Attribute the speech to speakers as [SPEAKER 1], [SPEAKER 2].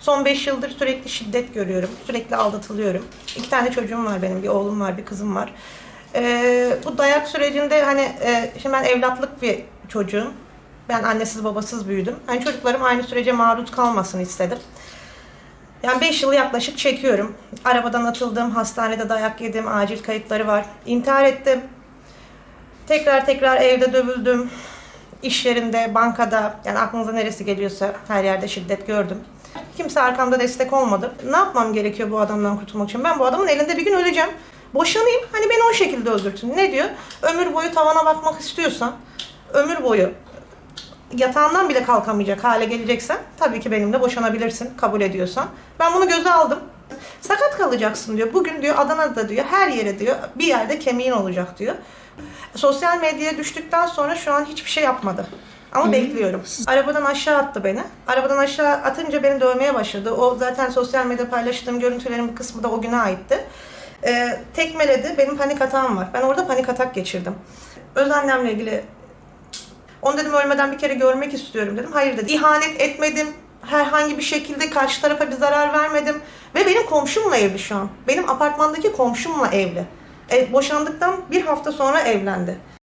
[SPEAKER 1] Son 5 yıldır sürekli şiddet görüyorum. Sürekli aldatılıyorum. İki tane çocuğum var benim. Bir oğlum var, bir kızım var. Ee, bu dayak sürecinde hani e, şimdi ben evlatlık bir çocuğum. Ben annesiz babasız büyüdüm. Hani çocuklarım aynı sürece maruz kalmasın istedim. Yani 5 yıl yaklaşık çekiyorum. Arabadan atıldım, hastanede dayak yedim, acil kayıtları var. İntihar ettim. Tekrar tekrar evde dövüldüm. İş yerinde, bankada, yani aklınıza neresi geliyorsa her yerde şiddet gördüm. Kimse arkamda destek olmadı. Ne yapmam gerekiyor bu adamdan kurtulmak için? Ben bu adamın elinde bir gün öleceğim. Boşanayım, hani beni o şekilde öldürsün. Ne diyor? Ömür boyu tavana bakmak istiyorsan, ömür boyu yatağından bile kalkamayacak hale geleceksen tabii ki benimle boşanabilirsin kabul ediyorsan. Ben bunu göze aldım. Sakat kalacaksın diyor. Bugün diyor Adana'da diyor her yere diyor bir yerde kemiğin olacak diyor. Sosyal medyaya düştükten sonra şu an hiçbir şey yapmadı. Ama bekliyorum. Arabadan aşağı attı beni. Arabadan aşağı atınca beni dövmeye başladı. O zaten sosyal medyada paylaştığım görüntülerin bir kısmı da o güne aitti. Ee, tekmeledi. Benim panik atağım var. Ben orada panik atak geçirdim. Öz annemle ilgili onu dedim ölmeden bir kere görmek istiyorum dedim. Hayır dedi. İhanet etmedim. Herhangi bir şekilde karşı tarafa bir zarar vermedim. Ve benim komşumla evli şu an. Benim apartmandaki komşumla evli. E, boşandıktan bir hafta sonra evlendi.